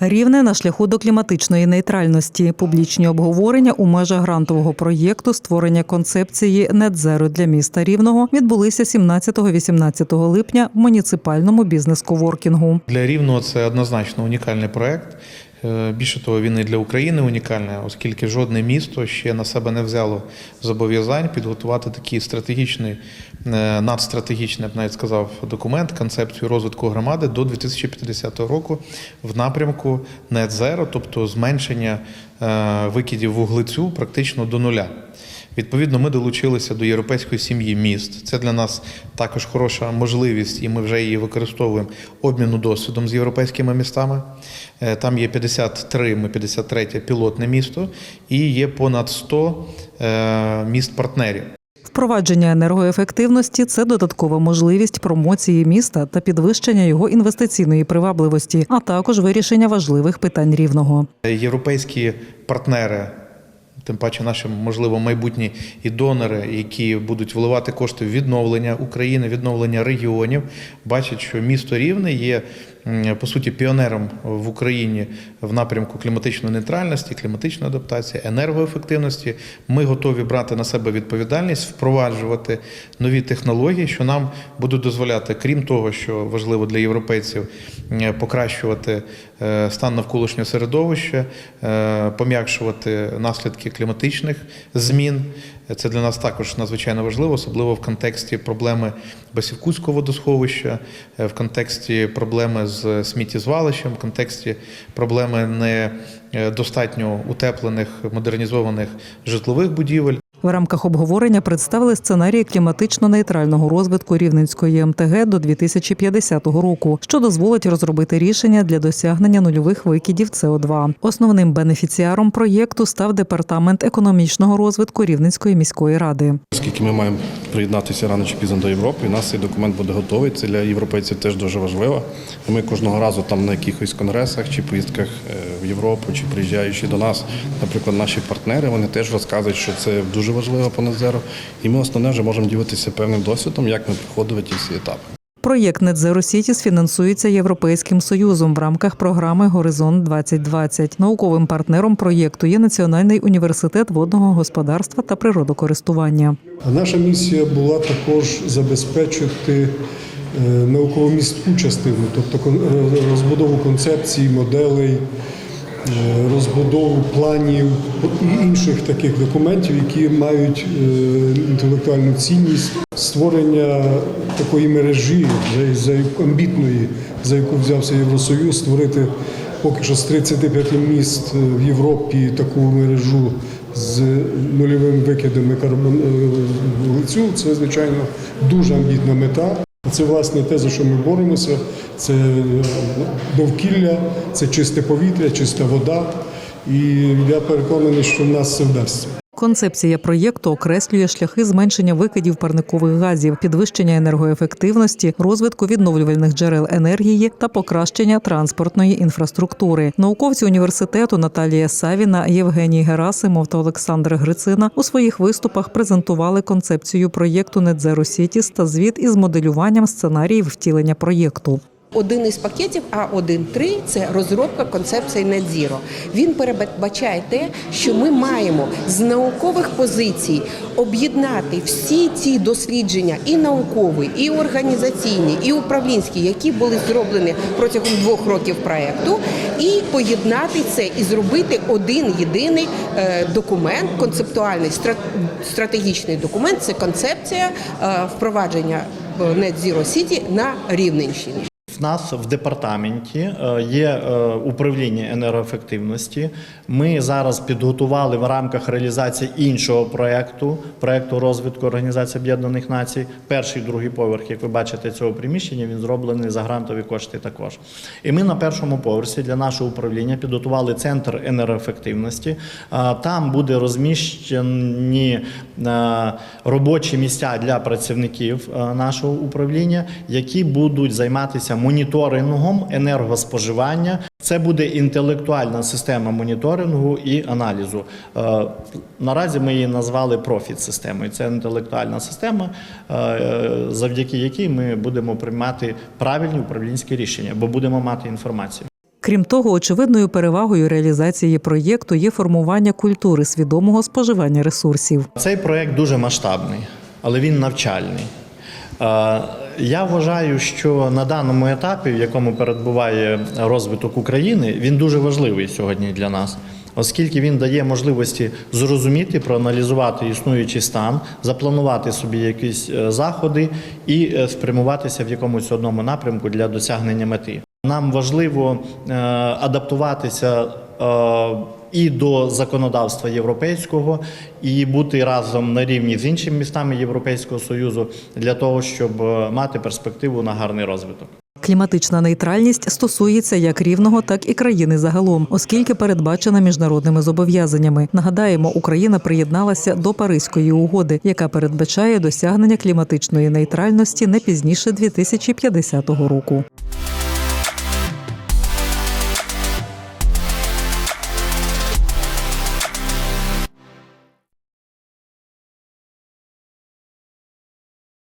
Рівне на шляху до кліматичної нейтральності. Публічні обговорення у межах грантового проєкту створення концепції «Недзеро» для міста Рівного відбулися 17-18 липня в муніципальному бізнес-коворкінгу. Для Рівного це однозначно унікальний проект. Е, Більше того, він і для України унікальний, оскільки жодне місто ще на себе не взяло зобов'язань підготувати такий стратегічний, е, надстратегічний, я б навіть сказав, документ, концепцію розвитку громади до 2050 року в напрямку Net Zero, тобто зменшення е, викидів вуглецю практично до нуля. Відповідно, ми долучилися до європейської сім'ї міст. Це для нас також хороша можливість, і ми вже її використовуємо обміну досвідом з європейськими містами. Е, Там є 53, ми 53 пілотне місто, і є понад 100 е, міст-партнерів. Впровадження енергоефективності це додаткова можливість промоції міста та підвищення його інвестиційної привабливості, а також вирішення важливих питань рівного. Європейські партнери, тим паче наші, можливо, майбутні і донори, які будуть вливати кошти в відновлення України, відновлення регіонів, бачать, що місто Рівне є по суті піонером в Україні в напрямку кліматичної нейтральності, кліматичної адаптації, енергоефективності. Ми готові брати на себе відповідальність, впроваджувати нові технології, що нам будуть дозволяти, крім того, що важливо для європейців, покращувати е, стан навколишнього середовища, е, пом'якшувати наслідки кліматичних змін. Це для нас також надзвичайно важливо, особливо в контексті проблеми Басівкутського водосховища, е, в контексті проблеми з сміттєзвалищем, в контексті проблеми недостатньо утеплених модернізованих житлових будівель. В рамках обговорення представили сценарії кліматично-нейтрального розвитку Рівненської МТГ до 2050 року, що дозволить розробити рішення для досягнення нульових викидів СО2. Основним бенефіціаром проєкту став департамент економічного розвитку Рівненської міської ради. Оскільки ми маємо приєднатися рано чи пізно до Європи, у нас цей документ буде готовий. Це для європейців теж дуже важливо. Ми кожного разу там на якихось конгресах чи поїздках е, в Європу, чи приїжджаючи до нас, наприклад, наші партнери, вони теж розказують, що це дуже важливо по Незеро. І ми основне вже можемо ділитися певним досвідом, як ми проходили ті всі етапи. Проєкт Net Cities фінансується Європейським Союзом в рамках програми Горизонт 2020 Науковим партнером проєкту є Національний університет водного господарства та природокористування. Наша місія була також забезпечити е, науково-містку частину, тобто кон- е, розбудову концепцій, моделей, розбудову планів і інших таких документів, які мають е, інтелектуальну цінність, створення такої мережі, за- амбітної, за яку взявся Євросоюз, створити поки що з 35 міст е, в Європі таку мережу з нульовими викидами карбон е. Це звичайно дуже амбітна мета. Це власне те, за що ми боремося. Це е, довкілля, це чисте повітря, чиста вода. І я переконаний, що в нас це вдасться. Концепція проєкту окреслює шляхи зменшення викидів парникових газів, підвищення енергоефективності, розвитку відновлювальних джерел енергії та покращення транспортної інфраструктури. Науковці університету Наталія Савіна, Євгеній Герасимов та Олександр Грицина у своїх виступах презентували концепцію проєкту Net Zero та звіт із моделюванням сценаріїв втілення проєкту. Один із пакетів А1.3 – це розробка концепції Zero. Він передбачає те, що ми маємо з наукових позицій об'єднати всі ці дослідження, і наукові, і організаційні, і управлінські, які були зроблені протягом двох років проекту, і поєднати це і зробити один єдиний е, документ, концептуальний стра- стратегічний документ. Це концепція е, впровадження е, Net Zero City на Рівненщині. В нас в департаменті е, є е, управління енергоефективності. Ми зараз підготували в рамках реалізації іншого проекту, проекту розвитку Організації Об'єднаних Націй. Перший, другий поверх, як ви бачите, цього приміщення, він зроблений за грантові кошти також. І ми на першому поверсі для нашого управління підготували центр енергоефективності. Е, Там буде розміщені робочі місця для працівників нашого управління, які будуть займатися моніторингом енергоспоживання. Це буде інтелектуальна система моніторингу і аналізу. Е, Наразі ми її назвали профіт системою. Це інтелектуальна система, е, завдяки якій ми будемо приймати правильні управлінські рішення, бо будемо мати інформацію. Крім того, очевидною перевагою реалізації проєкту є формування культури свідомого споживання ресурсів. Цей проект дуже масштабний, але він навчальний. Я вважаю, що на даному етапі, в якому перебуває розвиток України, він дуже важливий сьогодні для нас, оскільки він дає можливості зрозуміти, проаналізувати існуючий стан, запланувати собі якісь е, заходи і е, спрямуватися в якомусь одному напрямку для досягнення мети. Нам важливо е, адаптуватися і до законодавства європейського, і бути разом на рівні з іншими містами Європейського союзу для того, щоб е, мати перспективу на гарний розвиток. Кліматична нейтральність стосується як рівного, так і країни загалом, оскільки передбачена міжнародними зобов'язаннями. Нагадаємо, Україна приєдналася до Паризької угоди, яка передбачає досягнення кліматичної нейтральності не пізніше 2050 року.